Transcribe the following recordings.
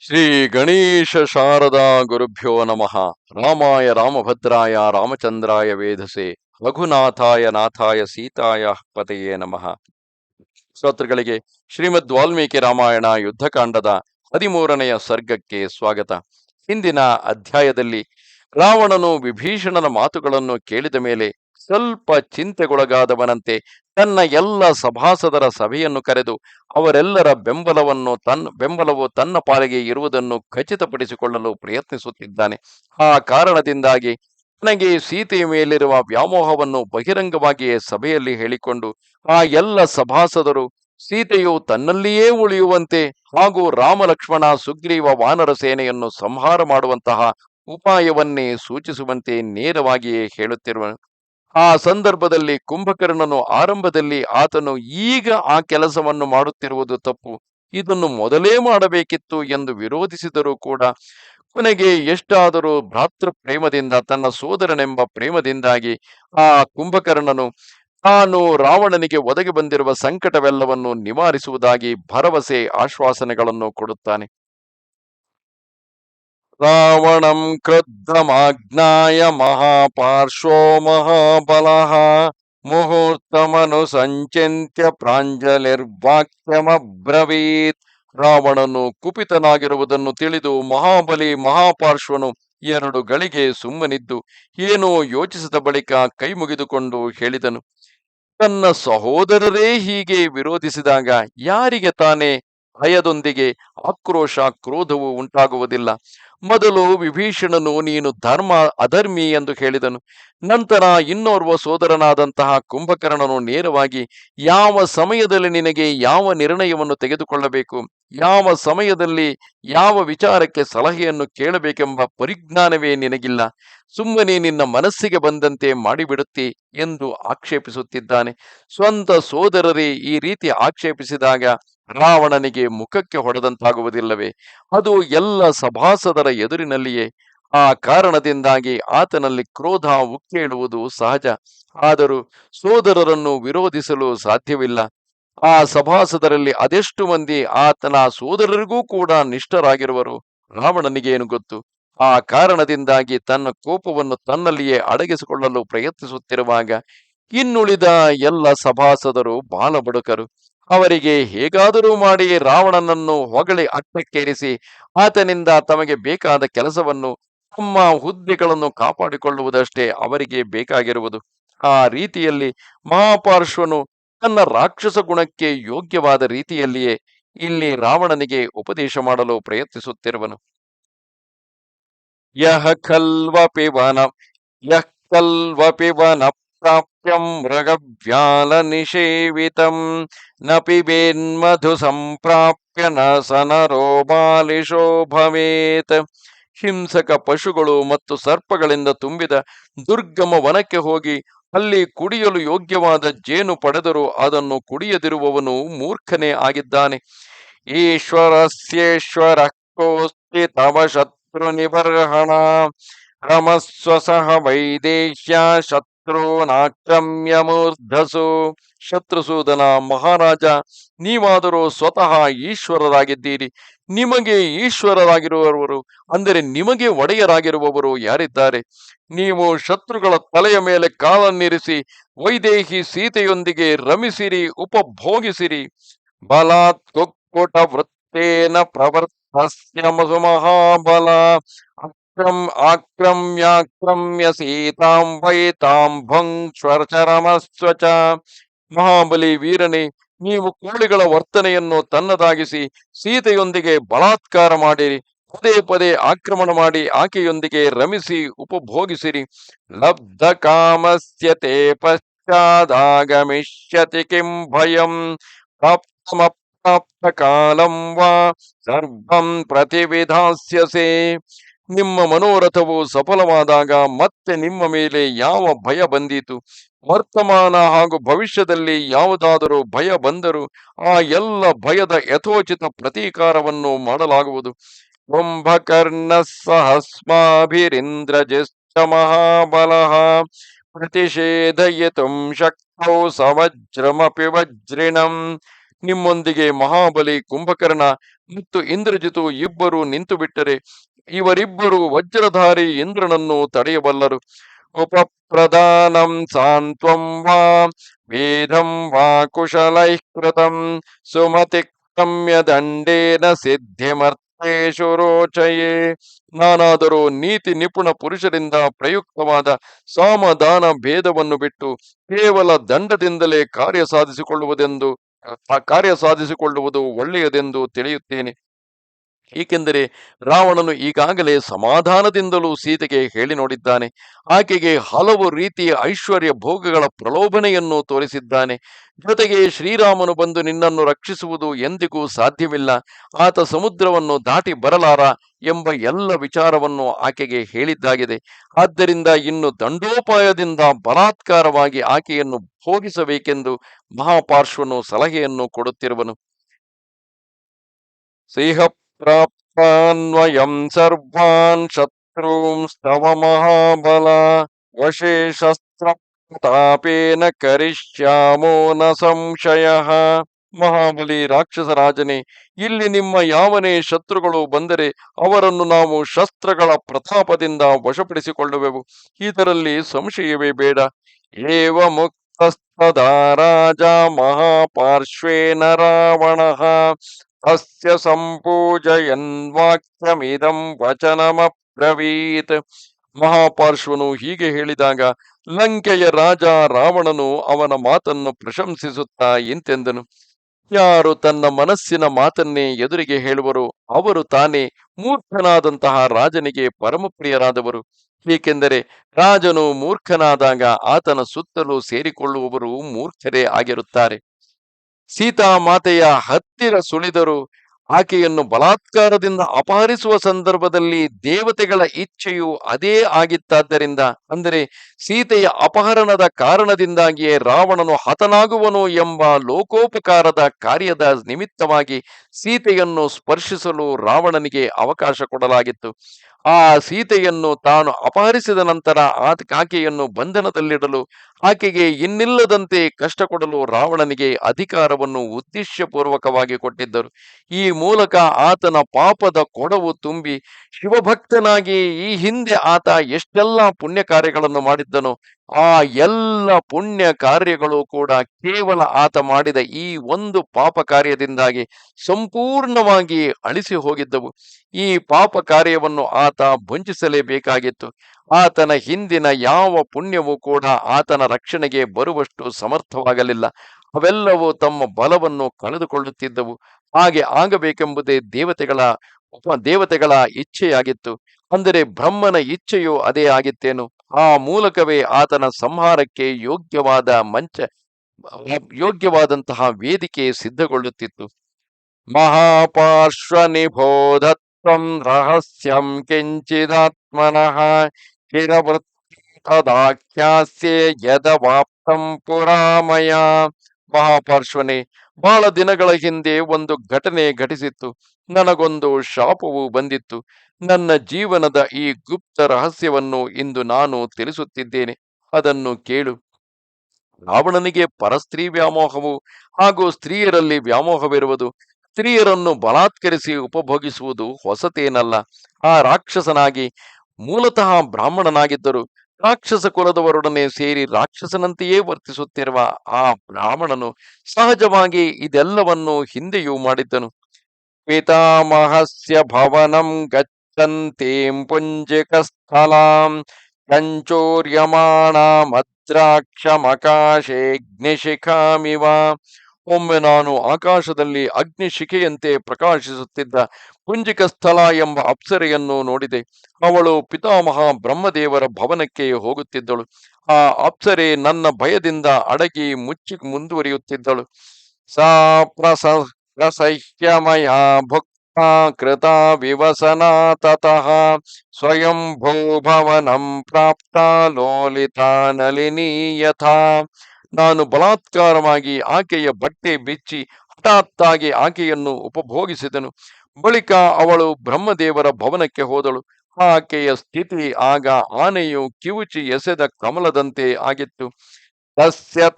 ಶ್ರೀ ಗಣೇಶ ಶಾರದಾ ಗುರುಭ್ಯೋ ನಮಃ. ರಾಮಾಯ ರಾಮಭದ್ರಾಯ ರಾಮಚಂದ್ರಾಯ ವೇಧಸೆ ರಘುನಾಥಾಯ ನಾಥಾಯ ಸೀತಾಯ ಪತೆಯೇ ನಮಃ. ಶ್ರೋತೃಗಳಿಗೆ ಶ್ರೀಮದ್ ವಾಲ್ಮೀಕಿ ರಾಮಾಯಣ ಯುದ್ಧಕಾಂಡದ ಹದಿಮೂರನೆಯ ಸರ್ಗಕ್ಕೆ ಸ್ವಾಗತ. ಹಿಂದಿನ ಅಧ್ಯಾಯದಲ್ಲಿ ರಾವಣನು ವಿಭೀಷಣನ ಮಾತುಗಳನ್ನು ಕೇಳಿದ ಮೇಲೆ ಸ್ವಲ್ಪ ಚಿಂತೆಗೊಳಗಾದವನಂತೆ ತನ್ನ ಎಲ್ಲ ಸಭಾಸದರ ಸಭೆಯನ್ನು ಕರೆದು ಅವರೆಲ್ಲರ ಬೆಂಬಲವನ್ನು ತನ್ನ ಬೆಂಬಲವು ತನ್ನ ಪಾಲಿಗೆ ಇರುವುದನ್ನು ಖಚಿತಪಡಿಸಿಕೊಳ್ಳಲು ಪ್ರಯತ್ನಿಸುತ್ತಿದ್ದಾನೆ. ಆ ಕಾರಣದಿಂದಾಗಿ ತನಗೆ ಸೀತೆಯ ಮೇಲಿರುವ ವ್ಯಾಮೋಹವನ್ನು ಬಹಿರಂಗವಾಗಿಯೇ ಸಭೆಯಲ್ಲಿ ಹೇಳಿಕೊಂಡು ಆ ಎಲ್ಲ ಸಭಾಸದರು ಸೀತೆಯು ತನ್ನಲ್ಲಿಯೇ ಉಳಿಯುವಂತೆ ಹಾಗೂ ರಾಮಲಕ್ಷ್ಮಣ, ಸುಗ್ರೀವ ವಾನರ ಸೇನೆಯನ್ನು ಸಂಹಾರ ಮಾಡುವಂತಹ ಉಪಾಯವನ್ನೇ ಸೂಚಿಸುವಂತೆ ನೇರವಾಗಿಯೇ ಹೇಳುತ್ತಿರುವನು. ಆ ಸಂದರ್ಭದಲ್ಲಿ ಕುಂಭಕರ್ಣನು ಆರಂಭದಲ್ಲಿ ಆತನು ಈಗ ಆ ಕೆಲಸವನ್ನು ಮಾಡುತ್ತಿರುವುದು ತಪ್ಪು. ಇದನ್ನು ಮೊದಲೇ ಮಾಡಬೇಕಿತ್ತು ಎಂದು ವಿರೋಧಿಸಿದರೂ ಕೂಡ ಕೊನೆಗೆ ಎಷ್ಟಾದರೂ ಭ್ರಾತೃ ಪ್ರೇಮದಿಂದ ತನ್ನ ಸೋದರನೆಂಬ ಪ್ರೇಮದಿಂದಾಗಿ ಆ ಕುಂಭಕರ್ಣನು ತಾನು ರಾವಣನಿಗೆ ಒದಗಿ ಬಂದಿರುವ ಸಂಕಟವೆಲ್ಲವನ್ನು ನಿವಾರಿಸುವುದಾಗಿ ಭರವಸೆ, ಆಶ್ವಾಸನೆಗಳನ್ನು ಕೊಡುತ್ತಾನೆ. ರಾವಣಂ ಕ್ರುದ್ಧಮಾಜ್ಞಾಯ ಮಹಾಪಾರ್ಶ್ವೋ ಮಹಾಬಲಃ ಮುಹೂರ್ತಮನು ಸಂಚಿತ್ಯ ಪ್ರಾಂಜಲಿರ್ವಾಕ್ಯಮ್ರವೀತ್ ರಾವಣನು ಕುಪಿತನಾಗಿರುವುದನ್ನು ತಿಳಿದು ಮಹಾಬಲಿ ಮಹಾಪಾರ್ಶ್ವನು ಎರಡು ಗಳಿಗೆ ಸುಮ್ಮನಿದ್ದು, ಏನೋ ಯೋಚಿಸಿದ ಬಳಿಕ ಕೈ ಮುಗಿದುಕೊಂಡು ಹೇಳಿದನು, ತನ್ನ ಸಹೋದರರೇ ಹೀಗೆ ವಿರೋಧಿಸಿದಾಗ ಯಾರಿಗೆ ತಾನೇ ಭಯದೊಂದಿಗೆ ಆಕ್ರೋಶ ಕ್ರೋಧವು ಉಂಟಾಗುವುದಿಲ್ಲ? ಮೊದಲು ವಿಭೀಷಣನು, ನೀನು ಧರ್ಮ, ಅಧರ್ಮಿ ಎಂದು ಹೇಳಿದನು. ನಂತರ ಇನ್ನೋರ್ವ ಸೋದರನಾದಂತಹ ಕುಂಭಕರ್ಣನು ನೇರವಾಗಿ, ಯಾವ ಸಮಯದಲ್ಲಿ ನಿನಗೆ ಯಾವ ನಿರ್ಣಯವನ್ನು ತೆಗೆದುಕೊಳ್ಳಬೇಕು? ಯಾವ ಸಮಯದಲ್ಲಿ ಯಾವ ವಿಚಾರಕ್ಕೆ ಸಲಹೆಯನ್ನು ಕೇಳಬೇಕೆಂಬ ಪರಿಜ್ಞಾನವೇ ನಿನಗಿಲ್ಲ? ಸುಮ್ಮನೆ ನಿನ್ನ ಮನಸ್ಸಿಗೆ ಬಂದಂತೆ ಮಾಡಿಬಿಡುತ್ತಿ ಎಂದು ಆಕ್ಷೇಪಿಸುತ್ತಿದ್ದಾನೆ. ಸ್ವಂತ ಸೋದರರೇ, ಈ ರೀತಿ ಆಕ್ಷೇಪಿಸಿದಾಗ ರಾವಣನಿಗೆ ಮುಖಕ್ಕೆ ಹೊಡೆದಂತಾಗುವುದಿಲ್ಲವೇ? ಅದು ಎಲ್ಲ ಸಭಾಸದರ ಎದುರಿನಲ್ಲಿಯೇ. ಆ ಕಾರಣದಿಂದಾಗಿ ಆತನಲ್ಲಿ ಕ್ರೋಧ ಉಕ್ಕೇಳುವುದು ಸಹಜ. ಆದರೂ ಸೋದರರನ್ನು ವಿರೋಧಿಸಲು ಸಾಧ್ಯವಿಲ್ಲ. ಆ ಸಭಾಸದರಲ್ಲಿ ಅದೆಷ್ಟು ಮಂದಿ ಆತನ ಸೋದರರಿಗೂ ಕೂಡ ನಿಷ್ಠರಾಗಿರುವರು? ರಾವಣನಿಗೇನು ಗೊತ್ತು? ಆ ಕಾರಣದಿಂದಾಗಿ ತನ್ನ ಕೋಪವನ್ನು ತನ್ನಲ್ಲಿಯೇ ಅಡಗಿಸಿಕೊಳ್ಳಲು ಪ್ರಯತ್ನಿಸುತ್ತಿರುವಾಗ ಇನ್ನುಳಿದ ಎಲ್ಲ ಸಭಾಸದರು ಬಾಲಬಡುಕರು. ಅವರಿಗೆ ಹೇಗಾದರೂ ಮಾಡಿ ರಾವಣನನ್ನು ಹೊಗಳಿ ಅಟ್ಟಕ್ಕೇರಿಸಿ ಆತನಿಂದ ತಮಗೆ ಬೇಕಾದ ಕೆಲಸವನ್ನು ತಮ್ಮ ಹುದ್ದೆಗಳನ್ನು ಕಾಪಾಡಿಕೊಳ್ಳುವುದಷ್ಟೇ ಅವರಿಗೆ ಬೇಕಾಗಿರುವುದು. ಆ ರೀತಿಯಲ್ಲಿ ಮಹಾಪಾರ್ಶ್ವನು ತನ್ನ ರಾಕ್ಷಸ ಗುಣಕ್ಕೆ ಯೋಗ್ಯವಾದ ರೀತಿಯಲ್ಲಿಯೇ ಇಲ್ಲಿ ರಾವಣನಿಗೆ ಉಪದೇಶ ಮಾಡಲು ಪ್ರಯತ್ನಿಸುತ್ತಿರುವನು. ಯಹ ಕಲ್ವ ವನ ಯಹ ಕಲ್ವಪಿ ವನ ಪ್ರಾಪ್ಯಂ ಮೃಗವ್ಯಾಲ ನಿಷೇವಿತಂ ನ ಪಿಬೇನ್ಮಧು ಸಂಪ್ರಾಪ್ಯ ನ ಸನರೋ ಬಾಲಿಶೋ ಭವೇತ್. ಹಿಂಸಕ ಪಶುಗಳು ಮತ್ತು ಸರ್ಪಗಳಿಂದ ತುಂಬಿದ ದುರ್ಗಮ ವನಕ್ಕೆ ಹೋಗಿ ಅಲ್ಲಿ ಕುಡಿಯಲು ಯೋಗ್ಯವಾದ ಜೇನು ಪಡೆದರೂ ಅದನ್ನು ಕುಡಿಯದಿರುವವನು ಮೂರ್ಖನೇ ಆಗಿದ್ದಾನೆ. ಈಶ್ವರಸ್ಯೇಶ್ವರ ಕೋಸ್ತಿ ತವ ಶತ್ರು ನಿಬರ್ಹಣ. ರಮಸ್ವ ಸಹ ವೈದೇಶ್ಯ ಶತ್ರುನಾಕ್ರಮ್ಯ ಮೂರ್ಧಸು ಶತ್ರುಸೂದನ ಮಹಾರಾಜ, ನೀವಾದರೂ ಸ್ವತಃ ಈಶ್ವರರಾಗಿದ್ದೀರಿ. ನಿಮಗೆ ಈಶ್ವರರಾಗಿರುವವರು, ಅಂದರೆ ನಿಮಗೆ ಒಡೆಯರಾಗಿರುವವರು ಯಾರಿದ್ದಾರೆ? ನೀವು ಶತ್ರುಗಳ ತಲೆಯ ಮೇಲೆ ಕಾಲನ್ನಿರಿಸಿ, ವೈದೇಹಿ ಸೀತೆಯೊಂದಿಗೆ ರಮಿಸಿರಿ, ಉಪಭೋಗಿಸಿರಿ. ಬಲಾತ್ ಕುಕ್ಕುಟ ವೃತ್ತೇನ ಪ್ರವರ್ತಸ್ಯ ಮಹಾಬಲ ಅಕ್ರಮ್ ಆಕ್ರಮ್ಯಾಕ್ರಮ್ಯ ಸೀತಾಂ ವೈತಾಂ ಭಂಕ್ಷ್ವಚರಮಸ್ವ ಚ. ಮಹಾಬಲಿ ವೀರನೇ, ನೀವು ಕೋಳಿಗಳ ವರ್ತನೆಯನ್ನು ತನ್ನದಾಗಿಸಿ ಸೀತೆಯೊಂದಿಗೆ ಬಲಾತ್ಕಾರ ಮಾಡಿರಿ. ಪದೇ ಪದೇ ಆಕ್ರಮಣ ಮಾಡಿ ಆಕೆಯೊಂದಿಗೆ ರಮಿಸಿ ಉಪಭೋಗಿಸಿರಿ. ಲಬ್ಧ ಕಾಮಸ್ಯತೆ ಪಶ್ಚಾದಾಗಮಿಷ್ಯತಿ ಕಿಂ ಭಯಂ ಪ್ರಾಪ್ತಮಪ್ರಾಪ್ತ ಕಾಲಂ ವಾ ಸರ್ವಂ ಪ್ರತಿವಿಧಾಸ್ಯಸೆ. ನಿಮ್ಮ ಮನೋರಥವು ಸಫಲವಾದಾಗ ಮತ್ತೆ ನಿಮ್ಮ ಮೇಲೆ ಯಾವ ಭಯ ಬಂದೀತು? ವರ್ತಮಾನ ಹಾಗೂ ಭವಿಷ್ಯದಲ್ಲಿ ಯಾವುದಾದರೂ ಭಯ ಬಂದರೂ ಆ ಎಲ್ಲ ಭಯದ ಯಥೋಚಿತ ಪ್ರತೀಕಾರವನ್ನು ಮಾಡಲಾಗುವುದು. ಕುಂಭಕರ್ಣ ಸಹಸ್ಮಾಭಿರಿಂದ್ರಜಿಶ್ಚ ಮಹಾಬಲ ಪ್ರತಿಷೇಧಯಿತುಂ ಶಕ್ತೌ ಸವಜ್ರಮಪಿ ವಜ್ರಿಣಂ. ನಿಮ್ಮೊಂದಿಗೆ ಮಹಾಬಲಿ ಕುಂಭಕರ್ಣ ಮತ್ತು ಇಂದ್ರಜಿತು ಇಬ್ಬರು ನಿಂತು ಬಿಟ್ಟರೆ ಇವರಿಬ್ಬರು ವಜ್ರಧಾರಿ ಇಂದ್ರನನ್ನು ತಡೆಯಬಲ್ಲರು. ಸಾಂತ್ವಂ ವಾ ವೇದಂ ವಾ ಕುಶಲೈಃ ಸುಮತಿ ಸುಮತಿಕ್ರಮ್ಯ ದಂಡೇನ ಸಿದ್ಧಿಮರ್ಥೇಶು ರೋಚಯೇ ನಾನಾದರೂ ನೀತಿ ನಿಪುಣ ಪುರುಷರಿಂದ ಪ್ರಯುಕ್ತವಾದ ಸಾಮದಾನ ಭೇದವನ್ನು ಬಿಟ್ಟು ಕೇವಲ ದಂಡದಿಂದಲೇ ಕಾರ್ಯ ಸಾಧಿಸಿಕೊಳ್ಳುವುದೆಂದು, ಕಾರ್ಯ ಸಾಧಿಸಿಕೊಳ್ಳುವುದು ಒಳ್ಳೆಯದೆಂದು ತಿಳಿಯುತ್ತೇನೆ. ಏಕೆಂದರೆ ರಾವಣನು ಈಗಾಗಲೇ ಸಮಾಧಾನದಿಂದಲೂ ಸೀತೆಗೆ ಹೇಳಿ ನೋಡಿದ್ದಾನೆ. ಆಕೆಗೆ ಹಲವು ರೀತಿಯ ಐಶ್ವರ್ಯ ಭೋಗಗಳ ಪ್ರಲೋಭನೆಯನ್ನು ತೋರಿಸಿದ್ದಾನೆ. ಜೊತೆಗೆ ಶ್ರೀರಾಮನು ಬಂದು ನಿನ್ನನ್ನು ರಕ್ಷಿಸುವುದು ಎಂದಿಗೂ ಸಾಧ್ಯವಿಲ್ಲ. ಆತ ಸಮುದ್ರವನ್ನು ದಾಟಿ ಬರಲಾರ ಎಂಬ ಎಲ್ಲ ವಿಚಾರವನ್ನು ಆಕೆಗೆ ಹೇಳಿದ್ದಾಗಿದೆ. ಆದ್ದರಿಂದ ಇನ್ನು ದಂಡೋಪಾಯದಿಂದ ಬಲಾತ್ಕಾರವಾಗಿ ಆಕೆಯನ್ನು ಭೋಗಿಸಬೇಕೆಂದು ಮಹಾಪಾರ್ಶ್ವನು ಸಲಹೆಯನ್ನು ಕೊಡುತ್ತಿರುವನು. ಸಿಂಹ ಪ್ರಾಪ್ತಾನ್ವಯಂ ಸರ್ವಾನ್ ಶತ್ರುಂಸ್ತವ ಮಹಾಬಲ ವಶೇ ಶಸ್ತ್ರ ತಾಪೇನ ಕರಿಷ್ಯಾಮೋ ನ ಸಂಶಯ ಮಹಾಬಲಿ ರಾಕ್ಷಸ ರಾಜನೇ ಇಲ್ಲಿ ನಿಮ್ಮ ಯಾವನೇ ಶತ್ರುಗಳು ಬಂದರೆ ಅವರನ್ನು ನಾವು ಶಸ್ತ್ರಗಳ ಪ್ರತಾಪದಿಂದ ವಶಪಡಿಸಿಕೊಳ್ಳುವೆವು. ಇದರಲ್ಲಿ ಸಂಶಯವೇ ಬೇಡ. ಏವ ಮುಕ್ತಸ್ತದ ರಾಜ ಮಹಾಪಾರ್ಶ್ವೇನ ರಾವಣಃ ತಸ್ಯ ಸಂಪೂಜಯನ್ ವಚನಮ್ರವೀತ್ ಮಹಾಪಾರ್ಶ್ವನು ಹೀಗೆ ಹೇಳಿದಾಗ, ಲಂಕೆಯ ರಾಜ ರಾವಣನು ಅವನ ಮಾತನ್ನು ಪ್ರಶಂಸಿಸುತ್ತಾ ಇಂತೆಂದನು. ಯಾರು ತನ್ನ ಮನಸ್ಸಿನ ಮಾತನ್ನೇ ಎದುರಿಗೆ ಹೇಳುವರು, ಅವರು ತಾನೇ ಮೂರ್ಖನಾದಂತಹ ರಾಜನಿಗೆ ಪರಮಪ್ರಿಯರಾದವರು. ಏಕೆಂದರೆ ರಾಜನು ಮೂರ್ಖನಾದಾಗ ಆತನ ಸುತ್ತಲೂ ಸೇರಿಕೊಳ್ಳುವವರು ಮೂರ್ಖರೇ ಆಗಿರುತ್ತಾರೆ. ಸೀತಾ ಮಾತೆಯ ಹತ್ತಿರ ಸುಳಿದರು ಆಕೆಯನ್ನು ಬಲಾತ್ಕಾರದಿಂದ ಅಪಹರಿಸುವ ಸಂದರ್ಭದಲ್ಲಿ ದೇವತೆಗಳ ಇಚ್ಛೆಯು ಅದೇ ಆಗಿತ್ತಾದ್ದರಿಂದ, ಅಂದರೆ ಸೀತೆಯ ಅಪಹರಣದ ಕಾರಣದಿಂದಾಗಿಯೇ ರಾವಣನು ಹತನಾಗುವನು ಎಂಬ ಲೋಕೋಪಕಾರದ ಕಾರ್ಯದ ನಿಮಿತ್ತವಾಗಿ ಸೀತೆಯನ್ನು ಸ್ಪರ್ಶಿಸಲು ರಾವಣನಿಗೆ ಅವಕಾಶ ಕೊಡಲಾಗಿತ್ತು. ಆ ಸೀತೆಯನ್ನು ತಾನು ಅಪಹರಿಸಿದ ನಂತರ ಆತ ಆಕೆಯನ್ನು ಬಂಧನದಲ್ಲಿಡಲು ಆಕೆಗೆ ಇನ್ನಿಲ್ಲದಂತೆ ಕಷ್ಟ ಕೊಡಲು ರಾವಣನಿಗೆ ಅಧಿಕಾರವನ್ನು ಉದ್ದೇಶಪೂರ್ವಕವಾಗಿ ಕೊಟ್ಟಿದ್ದರು. ಈ ಮೂಲಕ ಆತನ ಪಾಪದ ಕೊಡವು ತುಂಬಿ ಶಿವಭಕ್ತನಾಗಿ ಈ ಹಿಂದೆ ಆತ ಎಷ್ಟೆಲ್ಲ ಪುಣ್ಯ ಕಾರ್ಯಗಳನ್ನು ಮಾಡಿದ್ದನೋ ಆ ಎಲ್ಲ ಪುಣ್ಯ ಕಾರ್ಯಗಳು ಕೂಡ ಕೇವಲ ಆತ ಮಾಡಿದ ಈ ಒಂದು ಪಾಪ ಕಾರ್ಯದಿಂದಾಗಿ ಸಂಪೂರ್ಣವಾಗಿ ಅಳಿಸಿ ಹೋಗಿದ್ದವು. ಈ ಪಾಪ ಕಾರ್ಯವನ್ನು ಆತ ಭುಂಜಿಸಲೇಬೇಕಾಗಿತ್ತು. ಆತನ ಹಿಂದಿನ ಯಾವ ಪುಣ್ಯವೂ ಕೂಡ ಆತನ ರಕ್ಷಣೆಗೆ ಬರುವಷ್ಟು ಸಮರ್ಥವಾಗಲಿಲ್ಲ. ಅವೆಲ್ಲವೂ ತಮ್ಮ ಬಲವನ್ನು ಕಳೆದುಕೊಳ್ಳುತ್ತಿದ್ದವು. ಹಾಗೆ ಆಗಬೇಕೆಂಬುದೇ ದೇವತೆಗಳ ದೇವತೆಗಳ ಇಚ್ಛೆಯಾಗಿತ್ತು. ಅಂದರೆ ಬ್ರಹ್ಮನ ಇಚ್ಛೆಯು ಅದೇ ಆಗಿತ್ತೇನು? ಆ ಮೂಲಕವೇ ಆತನ ಸಂಹಾರಕ್ಕೆ ಯೋಗ್ಯವಾದ ಮಂಚ ಯೋಗ್ಯವಾದಂತಹ ವೇದಿಕೆ ಸಿದ್ಧಗೊಳ್ಳುತ್ತಿತ್ತು. ಮಹಾಪಾರ್ಶ್ವ ನಿಬೋಧತ್ವಂ ರಹಸ್ಯಂ ಕಿಂಚಿದಾತ್ಮನಃ ಚಿರವೃತ್ತಾಖ್ಯಾಸ್ಯೆ ಯದವಾಪ್ತಂ ಪುರಾಮಯ. ಮಹಾಪಾರ್ಶ್ವನೆ ಬಹಳ ದಿನಗಳ ಹಿಂದೆ ಒಂದು ಘಟನೆ ಘಟಿಸಿತ್ತು. ನನಗೊಂದು ಶಾಪವು ಬಂದಿತ್ತು. ನನ್ನ ಜೀವನದ ಈ ಗುಪ್ತ ರಹಸ್ಯವನ್ನು ಇಂದು ನಾನು ತಿಳಿಸುತ್ತಿದ್ದೇನೆ. ಅದನ್ನು ಕೇಳು. ರಾವಣನಿಗೆ ಪರಸ್ತ್ರೀ ವ್ಯಾಮೋಹವು ಹಾಗೂ ಸ್ತ್ರೀಯರಲ್ಲಿ ವ್ಯಾಮೋಹವಿರುವುದು, ಸ್ತ್ರೀಯರನ್ನು ಬಲಾತ್ಕರಿಸಿ ಉಪಭೋಗಿಸುವುದು ಹೊಸತೇನಲ್ಲ. ಆ ರಾಕ್ಷಸನಾಗಿ ಮೂಲತಃ ಬ್ರಾಹ್ಮಣನಾಗಿದ್ದರು ರಾಕ್ಷಸ ಕುಲದವರೊಡನೆ ಸೇರಿ ರಾಕ್ಷಸನಂತೆಯೇ ವರ್ತಿಸುತ್ತಿರುವ ಆ ಬ್ರಾಹ್ಮಣನು ಸಹಜವಾಗಿ ಇದೆಲ್ಲವನ್ನು ಹಿಂದೆಯೂ ಮಾಡಿದ್ದನು. ಪಿತಾಮಹಸ್ಯ ಭವನಂ ಗಚ್ಚಂತೀಂ ಪುಂಜಿಕ ಸ್ಥಳಾಂ ಚಂಚೋರ್ಯಮಾಣ ಮದ್ರಾಕ್ಷಮಕಾಶೇಗ್ನಿಶಿಖಾಮಿವ ಒಮ್ಮೆ ನಾನು ಆಕಾಶದಲ್ಲಿ ಅಗ್ನಿಶಿಖೆಯಂತೆ ಪ್ರಕಾಶಿಸುತ್ತಿದ್ದ ಪುಂಜಿಕ ಸ್ಥಳ ಎಂಬ ಅಪ್ಸರೆಯನ್ನು ನೋಡಿದೆ. ಅವಳು ಪಿತಾಮಹ ಬ್ರಹ್ಮದೇವರ ಭವನಕ್ಕೆ ಹೋಗುತ್ತಿದ್ದಳು. ಆ ಅಪ್ಸರೆ ನನ್ನ ಭಯದಿಂದ ಅಡಗಿ ಮುಚ್ಚಿ ಮುಂದುವರಿಯುತ್ತಿದ್ದಳು. ಸಾ ಪ್ರಸ, ಪ್ರಸಹ್ಯಮಯ ಭುಕ್ತ ಕೃತ ವಿವಸನಾ ತತಃ ಪ್ರಾಪ್ತ ಲೋಲಿತಾ ನಲಿನಿ ಯಥಾ ನಾನು ಬಲಾತ್ಕಾರವಾಗಿ ಆಕೆಯ ಬಟ್ಟೆ ಬಿಚ್ಚಿ ಹಠಾತ್ತಾಗಿ ಆಕೆಯನ್ನು ಉಪಭೋಗಿಸಿದನು. ಬಳಿಕ ಅವಳು ಬ್ರಹ್ಮದೇವರ ಭವನಕ್ಕೆ ಹೋದಳು. ಆಕೆಯ ಸ್ಥಿತಿ ಆಗ ಆನೆಯು ಕಿವುಚಿ ಎಸೆದ ಕಮಲದಂತೆ ಆಗಿತ್ತು. ತಸ್ಯ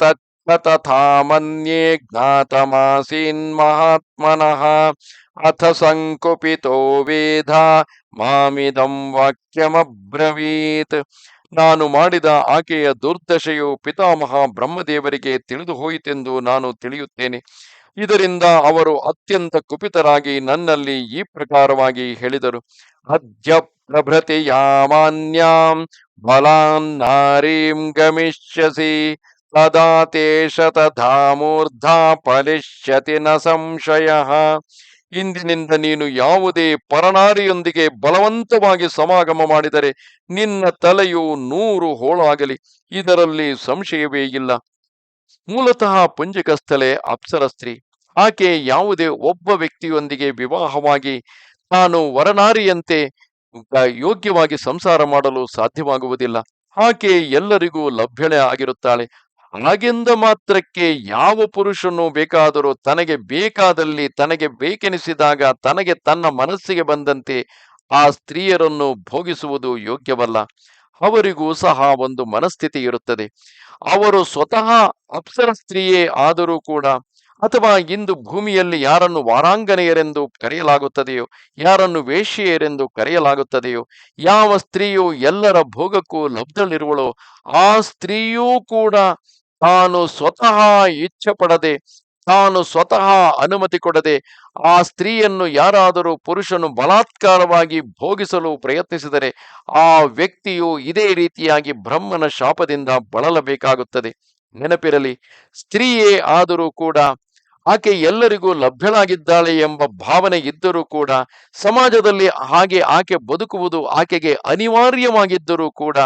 ತಥಾ ಜ್ಞಾತಮಾಸೀನ್ ಮಹಾತ್ಮನಃ ಅಥ ಸಂಕುಪಿತೋ ವೇಧ ಮಾಮಿದಂ ವಾಕ್ಯಮಬ್ರವೀತ್ ನಾನು ಮಾಡಿದ ಆಕೆಯ ದುರ್ದಶೆಯು ಪಿತಾಮಹ ಬ್ರಹ್ಮದೇವರಿಗೆ ತಿಳಿದು ಹೋಯಿತೆಂದು ನಾನು ತಿಳಿಯುತ್ತೇನೆ. ಇದರಿಂದ ಅವರು ಅತ್ಯಂತ ಕುಪಿತರಾಗಿ ನನ್ನಲ್ಲಿ ಈ ಪ್ರಕಾರವಾಗಿ ಹೇಳಿದರು. ಅದ್ಯ ಪ್ರಭೃತಿ ಯಾಮಾನ್ಯಾಂ ಬಲಾನ್ ನಾರೀಂ ಗಮಿಷ್ಯಸಿ ತಥಾ ಮೂರ್ಧಾ ಫಲಿಷ್ಯತಿ ನ ಸಂಶಯ ಇಂದಿನಿಂದ ನೀನು ಯಾವುದೇ ಪರನಾರಿಯೊಂದಿಗೆ ಬಲವಂತವಾಗಿ ಸಮಾಗಮ ಮಾಡಿದರೆ ನಿನ್ನ ತಲೆಯು ನೂರು ಹೋಳಾಗಲಿ ಇದರಲ್ಲಿ ಸಂಶಯವೇ ಇಲ್ಲ. ಮೂಲತಃ ಪುಂಜಿಕಸ್ಥಲೆ ಅಪ್ಸರ ಸ್ತ್ರೀ ಆಕೆ ಯಾವುದೇ ಒಬ್ಬ ವ್ಯಕ್ತಿಯೊಂದಿಗೆ ವಿವಾಹವಾಗಿ ತಾನು ವರನಾರಿಯಂತೆ ಯೋಗ್ಯವಾಗಿ ಸಂಸಾರ ಮಾಡಲು ಸಾಧ್ಯವಾಗುವುದಿಲ್ಲ. ಆಕೆ ಎಲ್ಲರಿಗೂ ಲಭ್ಯಳೆ ಆಗಿರುತ್ತಾಳೆ. ಹಾಗೆಂದ ಮಾತ್ರಕ್ಕೆ ಯಾವ ಪುರುಷನು ಬೇಕಾದರೂ ತನಗೆ ಬೇಕಾದಲ್ಲಿ ತನಗೆ ಬೇಕೆನಿಸಿದಾಗ ತನಗೆ ತನ್ನ ಮನಸ್ಸಿಗೆ ಬಂದಂತೆ ಆ ಸ್ತ್ರೀಯರನ್ನು ಭೋಗಿಸುವುದು ಯೋಗ್ಯವಲ್ಲ. ಅವರಿಗೂ ಸಹ ಒಂದು ಮನಸ್ಥಿತಿ ಇರುತ್ತದೆ. ಅವರು ಸ್ವತಃ ಅಪ್ಸರ ಸ್ತ್ರೀಯೇ ಆದರೂ ಕೂಡ ಅಥವಾ ಇಂದು ಭೂಮಿಯಲ್ಲಿ ಯಾರನ್ನು ವಾರಾಂಗನೆಯರೆಂದು ಕರೆಯಲಾಗುತ್ತದೆಯೋ, ಯಾರನ್ನು ವೇಶ್ಯೆಯರೆಂದು ಕರೆಯಲಾಗುತ್ತದೆಯೋ, ಯಾವ ಸ್ತ್ರೀಯು ಎಲ್ಲರ ಭೋಗಕ್ಕೂ ಲಬ್ಧಳಿರುವಳೋ, ಆ ಸ್ತ್ರೀಯೂ ಕೂಡ ತಾನು ಸ್ವತಃ ಇಚ್ಛೆ ತಾನು ಸ್ವತಃ ಅನುಮತಿ ಕೊಡದೆ, ಆ ಸ್ತ್ರೀಯನ್ನು ಯಾರಾದರೂ ಪುರುಷನು ಬಲಾತ್ಕಾರವಾಗಿ ಭೋಗಿಸಲು ಪ್ರಯತ್ನಿಸಿದರೆ, ಆ ವ್ಯಕ್ತಿಯು ಇದೇ ರೀತಿಯಾಗಿ ಬ್ರಹ್ಮನ ಶಾಪದಿಂದ ಬಳಲಬೇಕಾಗುತ್ತದೆ. ನೆನಪಿರಲಿ, ಸ್ತ್ರೀಯೇ ಆದರೂ ಕೂಡ ಆಕೆ ಎಲ್ಲರಿಗೂ ಲಭ್ಯಳಾಗಿದ್ದಾಳೆ ಎಂಬ ಭಾವನೆ ಇದ್ದರೂ ಕೂಡ ಸಮಾಜದಲ್ಲಿ ಹಾಗೆ ಆಕೆ ಬದುಕುವುದು ಆಕೆಗೆ ಅನಿವಾರ್ಯವಾಗಿದ್ದರೂ ಕೂಡ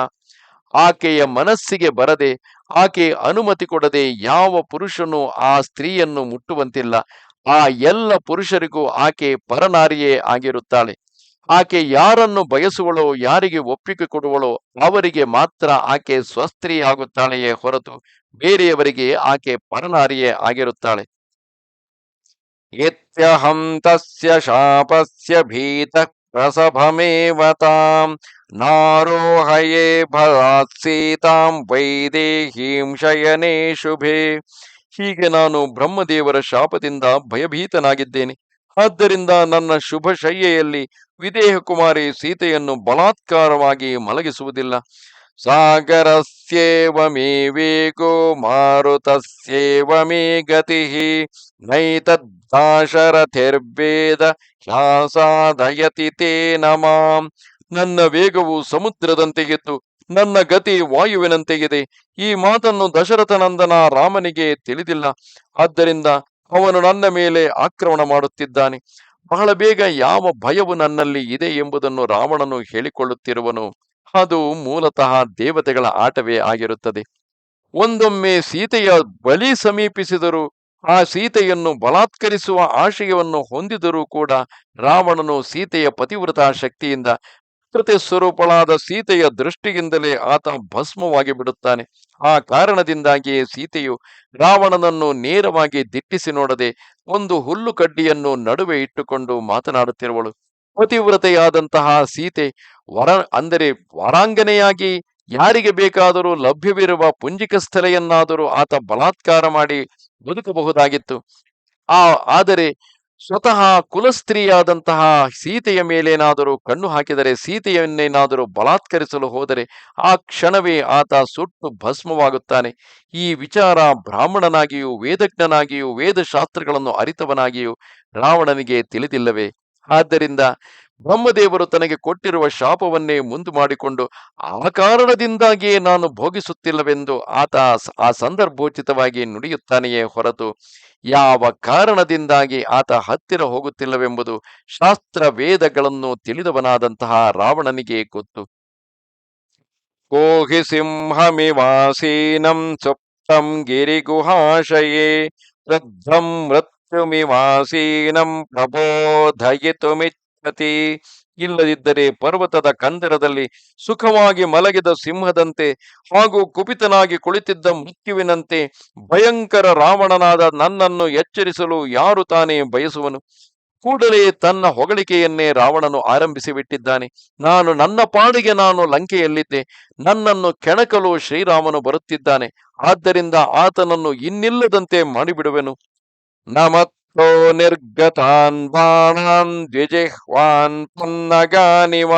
ಆಕೆಯ ಮನಸ್ಸಿಗೆ ಬರದೆ ಆಕೆ ಅನುಮತಿ ಕೊಡದೆ ಯಾವ ಪುರುಷನು ಆ ಸ್ತ್ರೀಯನ್ನು ಮುಟ್ಟುವಂತಿಲ್ಲ. ಆ ಎಲ್ಲ ಪುರುಷರಿಗೂ ಆಕೆ ಪರನಾರಿಯೇ ಆಗಿರುತ್ತಾಳೆ. ಆಕೆ ಯಾರನ್ನು ಬಯಸುವಳೋ, ಯಾರಿಗೆ ಒಪ್ಪಿಗೆ ಕೊಡುವಳೋ, ಅವರಿಗೆ ಮಾತ್ರ ಆಕೆ ಸ್ವಸ್ತ್ರೀ ಆಗುತ್ತಾಳೆಯೇ ಹೊರತು ಬೇರೆಯವರಿಗೆ ಆಕೆ ಪರನಾರಿಯೇ ಆಗಿರುತ್ತಾಳೆ. ಯತ್ಯಹಂ ತಸ್ಯ ಶಾಪಸ್ಯ ಭೀತ ಪ್ರಸಭಮೇವತಾಂ ನಾರೋಹಯೇ ಭರಾತ್ ಸೀತಾಂ ವೈದೇಹೀಂ ಶಯನೇ ಶುಭೆ ಹೀಗೆ ನಾನು ಬ್ರಹ್ಮದೇವರ ಶಾಪದಿಂದ ಭಯಭೀತನಾಗಿದ್ದೇನೆ. ಆದ್ದರಿಂದ ನನ್ನ ಶುಭ ಶಯ್ಯೆಯಲ್ಲಿ ವಿದೇಹ ಕುಮಾರಿ ಸೀತೆಯನ್ನು ಬಲಾತ್ಕಾರವಾಗಿ ಮಲಗಿಸುವುದಿಲ್ಲ. ಮಾರುತಸ್ಯೇವ ಮೇ ಗತಿ ನೈತದ್ದಾಶರಥಿರ್ಭೇದ ಹ್ಯಾಸಾದಯತಿ ತೇ ಮಾಂ ನನ್ನ ವೇಗವು ಸಮುದ್ರದಂತೆಯಿತ್ತು ನನ್ನ ಗತಿ ವಾಯುವಿನಂತೆಗಿದೆ ಈ ಮಾತನ್ನು ದಶರಥನಂದನ ರಾಮನಿಗೆ ತಿಳಿದಿಲ್ಲ, ಆದ್ದರಿಂದ ಅವನು ನನ್ನ ಮೇಲೆ ಆಕ್ರಮಣ ಮಾಡುತ್ತಿದ್ದಾನೆ, ಬಹಳ ಬೇಗ ಯಾವ ಭಯವು ನನ್ನಲ್ಲಿ ಇದೆ ಎಂಬುದನ್ನು ರಾವಣನು ಹೇಳಿಕೊಳ್ಳುತ್ತಿರುವನು. ಅದು ಮೂಲತಃ ದೇವತೆಗಳ ಆಟವೇ ಆಗಿರುತ್ತದೆ. ಒಂದೊಮ್ಮೆ ಸೀತೆಯ ಬಲಿ ಸಮೀಪಿಸಿದರು, ಆ ಸೀತೆಯನ್ನು ಬಲಾತ್ಕರಿಸುವ ಆಶಯವನ್ನು ಹೊಂದಿದರೂ ಕೂಡ ರಾವಣನು ಸೀತೆಯ ಪತಿವ್ರತ ಶಕ್ತಿಯಿಂದ ಪ್ರಕೃತಿ ಸ್ವರೂಪಳಾದ ಸೀತೆಯ ದೃಷ್ಟಿಯಿಂದಲೇ ಆತ ಭಸ್ಮವಾಗಿ ಬಿಡುತ್ತಾನೆ. ಆ ಕಾರಣದಿಂದಾಗಿಯೇ ಸೀತೆಯು ರಾವಣನನ್ನು ನೇರವಾಗಿ ದಿಟ್ಟಿಸಿ ನೋಡದೆ ಒಂದು ಹುಲ್ಲು ಕಡ್ಡಿಯನ್ನು ನಡುವೆ ಇಟ್ಟುಕೊಂಡು ಮಾತನಾಡುತ್ತಿರುವಳು. ಪತಿವ್ರತೆಯಾದಂತಹ ಸೀತೆ ವರ, ಅಂದರೆ ವರಾಂಗನೆಯಾಗಿ ಯಾರಿಗೆ ಬೇಕಾದರೂ ಲಭ್ಯವಿರುವ ಪುಂಜಿಕ ಸ್ಥಳೆಯನ್ನಾದರೂ ಆತ ಬಲಾತ್ಕಾರ ಮಾಡಿ ಬದುಕಬಹುದಾಗಿತ್ತು. ಆ, ಆದರೆ ಸ್ವತಃ ಕುಲಸ್ತ್ರೀಯಾದಂತಹ ಸೀತೆಯ ಮೇಲೇನಾದರೂ ಕಣ್ಣು ಹಾಕಿದರೆ, ಸೀತೆಯನ್ನೇನಾದರೂ ಬಲಾತ್ಕರಿಸಲು ಹೋದರೆ ಆ ಕ್ಷಣವೇ ಆತ ಸುಟ್ಟು ಭಸ್ಮವಾಗುತ್ತಾನೆ. ಈ ವಿಚಾರ ಬ್ರಾಹ್ಮಣನಾಗಿಯೂ, ವೇದಜ್ಞನಾಗಿಯೂ, ವೇದಶಾಸ್ತ್ರಗಳನ್ನು ಅರಿತವನಾಗಿಯೂ ರಾವಣನಿಗೆ ತಿಳಿದಿಲ್ಲವೇ? ಆದ್ದರಿಂದ ಬ್ರಹ್ಮದೇವರು ತನಗೆ ಕೊಟ್ಟಿರುವ ಶಾಪವನ್ನೇ ಮುಂದು ಮಾಡಿಕೊಂಡು ಆ ಕಾರಣದಿಂದಾಗಿಯೇ ನಾನು ಭೋಗಿಸುತ್ತಿಲ್ಲವೆಂದು ಆತ ಆ ಸಂದರ್ಭೋಚಿತವಾಗಿ ನುಡಿಯುತ್ತಾನೆಯೇ ಹೊರತು ಯಾವ ಕಾರಣದಿಂದಾಗಿ ಆತ ಹತ್ತಿರ ಹೋಗುತ್ತಿಲ್ಲವೆಂಬುದು ಶಾಸ್ತ್ರ ವೇದಗಳನ್ನು ತಿಳಿದವನಾದಂತಹ ರಾವಣನಿಗೆ ಗೊತ್ತು. ಕೋಹಿ ಸಿಂಹಮಿವಾಸೀನಂ ಸುಪ್ತಂ ಗಿರಿಗುಹಾಶಯೇ ವೃದ್ಧಂ ಮೃತ್ಯುಮಿವಾಸೀನಂ ಪ್ರಬೋಧಯಿತುಮಿಚ್ಛತಿ ಇಲ್ಲದಿದ್ದರೆ ಪರ್ವತದ ಕಂದರದಲ್ಲಿ ಸುಖವಾಗಿ ಮಲಗಿದ ಸಿಂಹದಂತೆ ಹಾಗೂ ಕುಪಿತನಾಗಿ ಕುಳಿತಿದ್ದ ಮೃತ್ಯುವಿನಂತೆ ಭಯಂಕರ ರಾವಣನಾದ ನನ್ನನ್ನು ಎಚ್ಚರಿಸಲು ಯಾರು ತಾನೇ ಬಯಸುವನು ಕೂಡಲೇ ತನ್ನ ಹೊಗಳಿಕೆಯನ್ನೇ ರಾವಣನು ಆರಂಭಿಸಿಬಿಟ್ಟಿದ್ದಾನೆ ನಾನು ನನ್ನ ಪಾಡಿಗೆ ನಾನು ಲಂಕೆಯಲ್ಲಿದ್ದೆ ನನ್ನನ್ನು ಕೆಣಕಲು ಶ್ರೀರಾಮನು ಬರುತ್ತಿದ್ದಾನೆ ಆದ್ದರಿಂದ ಆತನನ್ನು ಇನ್ನಿಲ್ಲದಂತೆ ಮಾಡಿಬಿಡುವೆನು ನಮತ್ತೋ ನಿರ್ಗತಾನ್ ಬಾಣಾನ್ ದ್ವಿಜಿಹ್ವಾನ್ ಪನ್ನಗಾನಿವ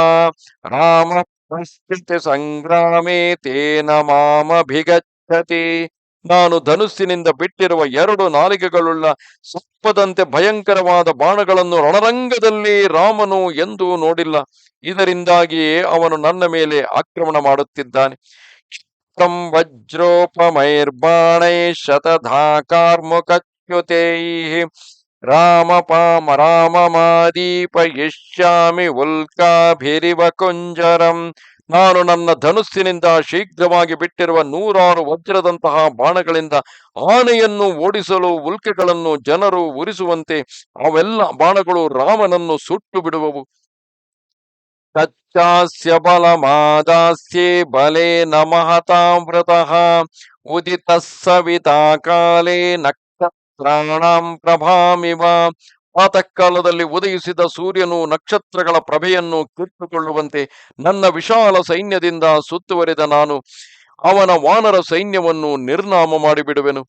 ರಾಮ ಪಶ್ಯತಿ ಸಂಗ್ರಾಮೇ ತೇನ ಮಾಮಭಿಗಚ್ಚತಿ ನಾನು ಧನುಸ್ಸಿನಿಂದ ಬಿಟ್ಟಿರುವ ಎರಡು ನಾಲಿಗೆಗಳುಳ್ಳ ಸರ್ಪದಂತೆ ಭಯಂಕರವಾದ ಬಾಣಗಳನ್ನು ರಣರಂಗದಲ್ಲಿ ರಾಮನು ಎಂದೂ ನೋಡಿಲ್ಲ. ಇದರಿಂದಾಗಿಯೇ ಅವನು ನನ್ನ ಮೇಲೆ ಆಕ್ರಮಣ ಮಾಡುತ್ತಿದ್ದಾನೆ. ಕ್ಷಿಪ್ರಂ ವಜ್ರೋಪಮೈರ್ಬಾಣೈ ಶತಧಾಕಾರ್ಮುಕಚ್ಯುತೈಃ ರಾಮಪಾಮ ರಾಮಮಾದೀಪಯಿಷ್ಯಾಮಿ ಉಲ್ಕಾಭಿರಿವ ಕುಂಜರಂ. ನಾನು ನನ್ನ ಧನುಸ್ಸಿನಿಂದ ಶೀಘ್ರವಾಗಿ ಬಿಟ್ಟಿರುವ ನೂರಾರು ವಜ್ರದಂತಹ ಬಾಣಗಳಿಂದ ಆನೆಯನ್ನು ಓಡಿಸಲು ಉಲ್ಕೆಗಳನ್ನು ಜನರು ಉರಿಸುವಂತೆ ಅವೆಲ್ಲ ಬಾಣಗಳು ರಾಮನನ್ನು ಸುಟ್ಟು ಬಿಡುವವು. ತಚ್ಚಾಸ್ಯ ಬಲಮಾದಾಸ್ಯೆ ಬಲೇ ಮಹತಾಮೃತಃ ಉದಿತ ಸವಿತಾ ಕಾಲೇ ನಕ್ಷತ್ರಾಣಾಂ ಪ್ರಭಾಮಿವ ಪ್ರಾತಃಕಾಲದಲ್ಲಿ ಉದಯಿಸಿದ ಸೂರ್ಯನು ನಕ್ಷತ್ರಗಳ ಪ್ರಭೆಯನ್ನು ಕಿತ್ತುಕೊಳ್ಳುವಂತೆ ನನ್ನ ವಿಶಾಲ ಸೈನ್ಯದಿಂದ ಸುತ್ತುವರಿದ ನಾನು ಅವನ ವಾನರ ಸೈನ್ಯವನ್ನು ನಿರ್ನಾಮ ಮಾಡಿಬಿಡುವೆನು.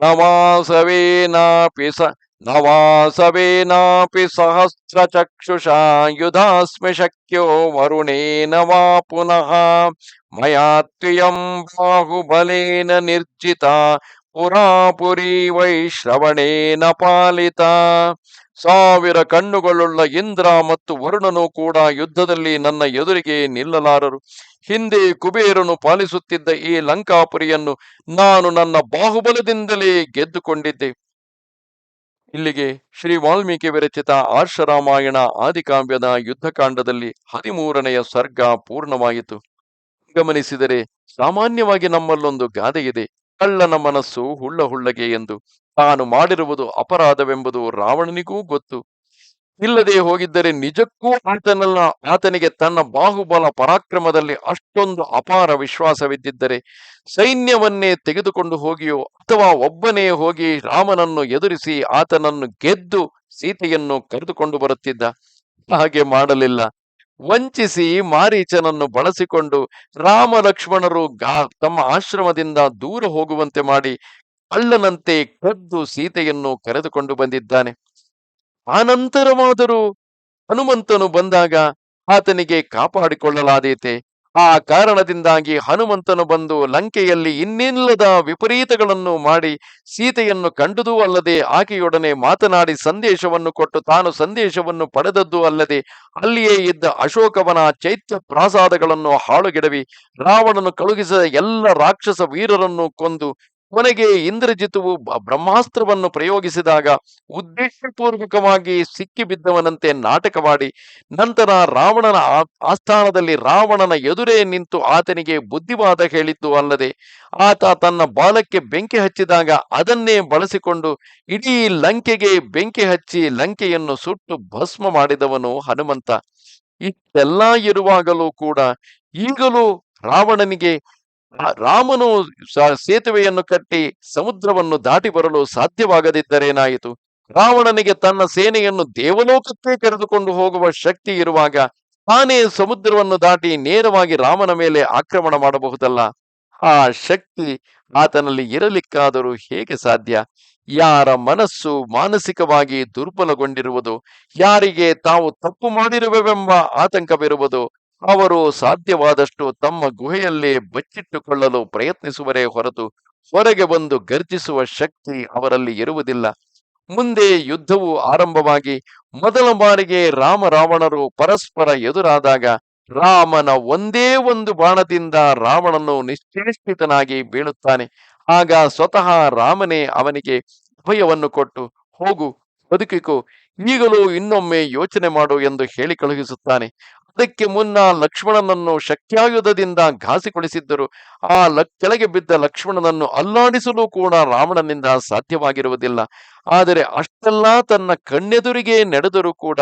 ನವಾಸವೇನಾಪಿ ಸ ನವಾಸವೇನಾಪಿ ಸಹಸ್ರಚಕ್ಷುಷಾ ಯುಧಾಸ್ಮಿ ಶಕ್ಯೋ ವರುಣೇನ ವಾ ಪುನಃ ಮಯಾ ಬಾಹುಬಲೇನ ನಿರ್ಜಿತ ಪುರಾಪುರಿ ವೈಶ್ರವಣೇನ ಪಾಲಿತ. ಸಾವಿರ ಕಣ್ಣುಗಳುಳ್ಳ ಇಂದ್ರ ಮತ್ತು ವರುಣನು ಕೂಡ ಯುದ್ಧದಲ್ಲಿ ನನ್ನ ಎದುರಿಗೆ ನಿಲ್ಲಲಾರರು. ಹಿಂದೆ ಕುಬೇರನು ಪಾಲಿಸುತ್ತಿದ್ದ ಈ ಲಂಕಾಪುರಿಯನ್ನು ನಾನು ನನ್ನ ಬಾಹುಬಲದಿಂದಲೇ ಗೆದ್ದುಕೊಂಡಿದ್ದೆ. ಇಲ್ಲಿಗೆ ಶ್ರೀ ವಾಲ್ಮೀಕಿ ವಿರಚಿತ ಆರ್ಷರಾಮಾಯಣ ಆದಿಕಾವ್ಯದ ಯುದ್ಧಕಾಂಡದಲ್ಲಿ ಹದಿಮೂರನೆಯ ಸರ್ಗ ಪೂರ್ಣವಾಯಿತು. ಗಮನಿಸಿದರೆ ಸಾಮಾನ್ಯವಾಗಿ ನಮ್ಮಲ್ಲೊಂದು ಗಾದೆ ಇದೆ. ಕಳ್ಳನ ಮನಸ್ಸು ಹುಳ್ಳ ಹುಳ್ಳಗೆ ಎಂದು ತಾನು ಮಾಡಿರುವುದು ಅಪರಾಧವೆಂಬುದು ರಾವಣನಿಗೂ ಗೊತ್ತು. ಇಲ್ಲದೆ ಹೋಗಿದ್ದರೆ ನಿಜಕ್ಕೂ ಆತನಲ್ಲ ಆತನಿಗೆ ತನ್ನ ಬಾಹುಬಲ ಪರಾಕ್ರಮದಲ್ಲಿ ಅಷ್ಟೊಂದು ಅಪಾರ ವಿಶ್ವಾಸವಿದ್ದಿದ್ದರೆ ಸೈನ್ಯವನ್ನೇ ತೆಗೆದುಕೊಂಡು ಹೋಗಿಯೋ ಅಥವಾ ಒಬ್ಬನೇ ಹೋಗಿ ರಾಮನನ್ನು ಎದುರಿಸಿ ಆತನನ್ನು ಗೆದ್ದು ಸೀತೆಯನ್ನು ಕರೆದುಕೊಂಡು ಬರುತ್ತಿದ್ದ? ಹಾಗೆ ಮಾಡಲಿಲ್ಲ. ವಂಚಿಸಿ ಮಾರೀಚನನ್ನು ಬಳಸಿಕೊಂಡು ರಾಮ ಲಕ್ಷ್ಮಣರು ಗಾ ತಮ್ಮ ಆಶ್ರಮದಿಂದ ದೂರ ಹೋಗುವಂತೆ ಮಾಡಿ ಕಳ್ಳನಂತೆ ಕದ್ದು ಸೀತೆಯನ್ನು ಕರೆದುಕೊಂಡು ಬಂದಿದ್ದಾನೆ. ಆನಂತರವಾದರೂ ಹನುಮಂತನು ಬಂದಾಗ ಆತನಿಗೆ ಕಾಪಾಡಿಕೊಳ್ಳಲಾದೀತೆ. ಆ ಕಾರಣದಿಂದಾಗಿ ಹನುಮಂತನು ಬಂದು ಲಂಕೆಯಲ್ಲಿ ಇನ್ನಿಲ್ಲದ ವಿಪರೀತಗಳನ್ನು ಮಾಡಿ ಸೀತೆಯನ್ನು ಕಂಡುದೂ ಅಲ್ಲದೆ ಆಕೆಯೊಡನೆ ಮಾತನಾಡಿ ಸಂದೇಶವನ್ನು ಕೊಟ್ಟು ತಾನು ಸಂದೇಶವನ್ನು ಪಡೆದದ್ದು ಅಲ್ಲದೆ ಅಲ್ಲಿಯೇ ಇದ್ದ ಅಶೋಕವನ ಚೈತ್ಯ ಪ್ರಾಸಾದಗಳನ್ನು ಹಾಳುಗೆಡವಿ ರಾವಣನು ಕಳುಹಿಸಿದ ಎಲ್ಲ ರಾಕ್ಷಸ ವೀರರನ್ನು ಕೊಂದು ಕೊನೆಗೆ ಇಂದ್ರಜಿತುವು ಬ್ರಹ್ಮಾಸ್ತ್ರವನ್ನು ಪ್ರಯೋಗಿಸಿದಾಗ ಉದ್ದೇಶಪೂರ್ವಕವಾಗಿ ಸಿಕ್ಕಿಬಿದ್ದವನಂತೆ ನಾಟಕವಾಡಿ ನಂತರ ರಾವಣನ ಆಸ್ಥಾನದಲ್ಲಿ ರಾವಣನ ಎದುರೇ ನಿಂತು ಆತನಿಗೆ ಬುದ್ಧಿವಾದ ಹೇಳಿದ್ದು ಅಲ್ಲದೆ ಆತ ತನ್ನ ಬಾಲಕ್ಕೆ ಬೆಂಕಿ ಹಚ್ಚಿದಾಗ ಅದನ್ನೇ ಬಳಸಿಕೊಂಡು ಇಡೀ ಲಂಕೆಗೆ ಬೆಂಕಿ ಹಚ್ಚಿ ಲಂಕೆಯನ್ನು ಸುಟ್ಟು ಭಸ್ಮ ಮಾಡಿದವನು ಹನುಮಂತ. ಇಷ್ಟೆಲ್ಲ ಇರುವಾಗಲೂ ಕೂಡ ಈಗಲೂ ರಾವಣನಿಗೆ ರಾಮನು ಸೇತುವೆಯನ್ನು ಕಟ್ಟಿ ಸಮುದ್ರವನ್ನು ದಾಟಿ ಬರಲು ಸಾಧ್ಯವಾಗದಿದ್ದರೇನಾಯಿತು? ರಾವಣನಿಗೆ ತನ್ನ ಸೇನೆಯನ್ನು ದೇವಲೋಕಕ್ಕೆ ಕರೆದುಕೊಂಡು ಹೋಗುವ ಶಕ್ತಿ ಇರುವಾಗ ತಾನೇ ಸಮುದ್ರವನ್ನು ದಾಟಿ ನೇರವಾಗಿ ರಾಮನ ಮೇಲೆ ಆಕ್ರಮಣ ಮಾಡಬಹುದಲ್ಲ? ಆ ಶಕ್ತಿ ಆತನಲ್ಲಿ ಇರಲಿಕ್ಕಾದರೂ ಹೇಗೆ ಸಾಧ್ಯ? ಯಾರ ಮನಸ್ಸು ಮಾನಸಿಕವಾಗಿ ದುರ್ಬಲಗೊಂಡಿರುವುದು? ಯಾರಿಗೆ ತಾವು ತಪ್ಪು ಮಾಡಿರುವೆವೆಂಬ ಆತಂಕವಿರುವುದು? ಅವರು ಸಾಧ್ಯವಾದಷ್ಟು ತಮ್ಮ ಗುಹೆಯಲ್ಲೇ ಬಚ್ಚಿಟ್ಟುಕೊಳ್ಳಲು ಪ್ರಯತ್ನಿಸುವರೇ ಹೊರತು ಹೊರಗೆ ಬಂದು ಗರ್ಜಿಸುವ ಶಕ್ತಿ ಅವರಲ್ಲಿ ಇರುವುದಿಲ್ಲ. ಮುಂದೆ ಯುದ್ಧವು ಆರಂಭವಾಗಿ ಮೊದಲ ಬಾರಿಗೆ ರಾಮ ರಾವಣರು ಪರಸ್ಪರ ಎದುರಾದಾಗ ರಾಮನ ಒಂದೇ ಒಂದು ಬಾಣದಿಂದ ರಾವಣನು ನಿಶ್ಚೇಷ್ಟಿತನಾಗಿ ಬೀಳುತ್ತಾನೆ. ಆಗ ಸ್ವತಃ ರಾಮನೇ ಅವನಿಗೆ ಭಯವನ್ನು ಕೊಟ್ಟು, ಹೋಗು, ಬದುಕಿಕೋ, ಈಗಲೂ ಇನ್ನೊಮ್ಮೆ ಯೋಚನೆ ಮಾಡು ಎಂದು ಹೇಳಿ ಕಳುಹಿಸುತ್ತಾನೆ. ಅದಕ್ಕೆ ಮುನ್ನ ಲಕ್ಷ್ಮಣನನ್ನು ಶಕ್ಯಾಯುಧದಿಂದ ಘಾಸಿಗೊಳಿಸಿದ್ದರು ಆ ಲ ಕೆಳಗೆ ಬಿದ್ದ ಲಕ್ಷ್ಮಣನನ್ನು ಅಲ್ಲಾಡಿಸಲು ಕೂಡ ರಾವಣನಿಂದ ಸಾಧ್ಯವಾಗಿರುವುದಿಲ್ಲ. ಆದರೆ ಅಷ್ಟೆಲ್ಲ ತನ್ನ ಕಣ್ಣೆದುರಿಗೆ ನಡೆದರೂ ಕೂಡ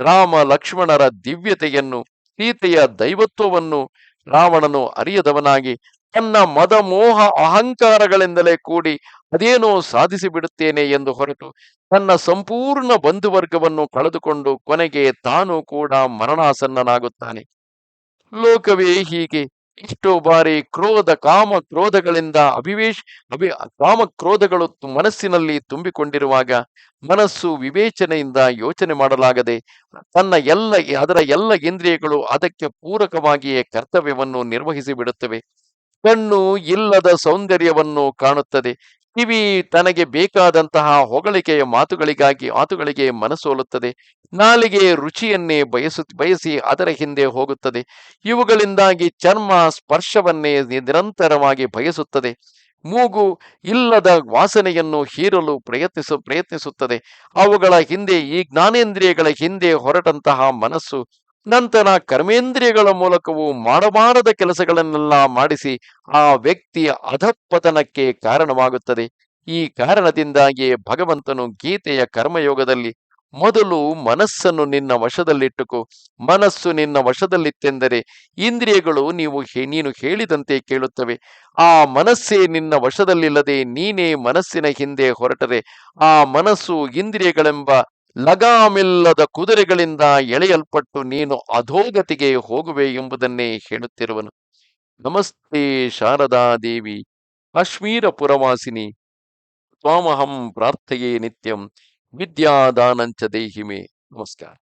ರಾಮ ಲಕ್ಷ್ಮಣರ ದಿವ್ಯತೆಯನ್ನು, ಸೀತೆಯ ದೈವತ್ವವನ್ನು ರಾವಣನು ಅರಿಯದವನಾಗಿ ತನ್ನ ಮದ ಮೋಹ ಅಹಂಕಾರಗಳಿಂದಲೇ ಕೂಡಿ ಅದೇನೋ ಸಾಧಿಸಿ ಬಿಡುತ್ತೇನೆ ಎಂದು ಹೊರಟು ತನ್ನ ಸಂಪೂರ್ಣ ಬಂಧುವರ್ಗವನ್ನು ಕಳೆದುಕೊಂಡು ಕೊನೆಗೆ ತಾನು ಕೂಡ ಮರಣಾಸನ್ನನಾಗುತ್ತಾನೆ. ಲೋಕವೇ ಹೀಗೆ. ಇಷ್ಟು ಬಾರಿ ಕ್ರೋಧ ಕಾಮ ಕ್ರೋಧಗಳಿಂದ ಅಭಿವೇಶ, ಅಭಿ ಕಾಮ ಕ್ರೋಧಗಳು ಮನಸ್ಸಿನಲ್ಲಿ ತುಂಬಿಕೊಂಡಿರುವಾಗ ಮನಸ್ಸು ವಿವೇಚನೆಯಿಂದ ಯೋಚನೆ ಮಾಡಲಾಗದೆ ತನ್ನ ಎಲ್ಲ, ಅದರ ಎಲ್ಲ ಇಂದ್ರಿಯಗಳು ಅದಕ್ಕೆ ಪೂರಕವಾಗಿಯೇ ಕರ್ತವ್ಯವನ್ನು ನಿರ್ವಹಿಸಿ ಬಿಡುತ್ತವೆ ಕಣ್ಣು ಇಲ್ಲದ ಸೌಂದರ್ಯವನ್ನು ಕಾಣುತ್ತದೆ. ಕಿವಿ ತನಗೆ ಬೇಕಾದಂತಹ ಹೊಗಳಿಕೆಯ ಮಾತುಗಳಿಗಾಗಿ ಮಾತುಗಳಿಗೆ ಮನಸೋಲುತ್ತದೆ. ನಾಲಿಗೆ ರುಚಿಯನ್ನೇ ಬಯಸು, ಬಯಸಿ ಅದರ ಹಿಂದೆ ಹೋಗುತ್ತದೆ. ಇವುಗಳಿಂದಾಗಿ ಚರ್ಮ ಸ್ಪರ್ಶವನ್ನೇ ನಿರಂತರವಾಗಿ ಬಯಸುತ್ತದೆ. ಮೂಗು ಇಲ್ಲದ ವಾಸನೆಯನ್ನು ಹೀರಲು ಪ್ರಯತ್ನಿಸು, ಪ್ರಯತ್ನಿಸುತ್ತದೆ. ಅವುಗಳ ಹಿಂದೆ ಈ ಜ್ಞಾನೇಂದ್ರಿಯಗಳ ಹಿಂದೆ ಹೊರಟಂತಹ ಮನಸ್ಸು ನಂತರ ಕರ್ಮೇಂದ್ರಿಯಗಳ ಮೂಲಕವೂ ಮಾಡಬಾರದ ಕೆಲಸಗಳನ್ನೆಲ್ಲ ಮಾಡಿಸಿ ಆ ವ್ಯಕ್ತಿಯ ಅಧಪತನಕ್ಕೆ ಕಾರಣವಾಗುತ್ತದೆ. ಈ ಕಾರಣದಿಂದಾಗಿ ಭಗವಂತನು ಗೀತೆಯ ಕರ್ಮಯೋಗದಲ್ಲಿ ಮೊದಲು ಮನಸ್ಸನ್ನು ನಿನ್ನ ವಶದಲ್ಲಿಟ್ಟುಕೋ. ಮನಸ್ಸು ನಿನ್ನ ವಶದಲ್ಲಿತ್ತೆಂದರೆ ಇಂದ್ರಿಯಗಳು ನೀವು ನೀನು ಹೇಳಿದಂತೆ ಕೇಳುತ್ತವೆ. ಆ ಮನಸ್ಸೇ ನಿನ್ನ ವಶದಲ್ಲಿಲ್ಲದೆ ನೀನೇ ಮನಸ್ಸಿನ ಹಿಂದೆ ಹೊರಟರೆ. ಆ ಮನಸ್ಸು ಇಂದ್ರಿಯಗಳೆಂಬ ಲಗಾಮಿಲ್ಲದ ಕುದುರೆಗಳಿಂದ ಎಳೆಯಲ್ಪಟ್ಟು ನೀನು ಅಧೋಗತಿಗೆ ಹೋಗುವೆ ಎಂಬುದನ್ನೇ ಹೇಳುತ್ತಿರುವನು. ನಮಸ್ತೆ ಶಾರದಾ ದೇವಿ, ಕಾಶ್ಮೀರ ಪುರವಾಸಿನಿ, ತ್ವಾಮಹಂ ಪ್ರಾರ್ಥೆಯೇ ನಿತ್ಯಂ, ವಿದ್ಯಾದಾನಂಚ ದೇಹಿಮೆ. ನಮಸ್ಕಾರ.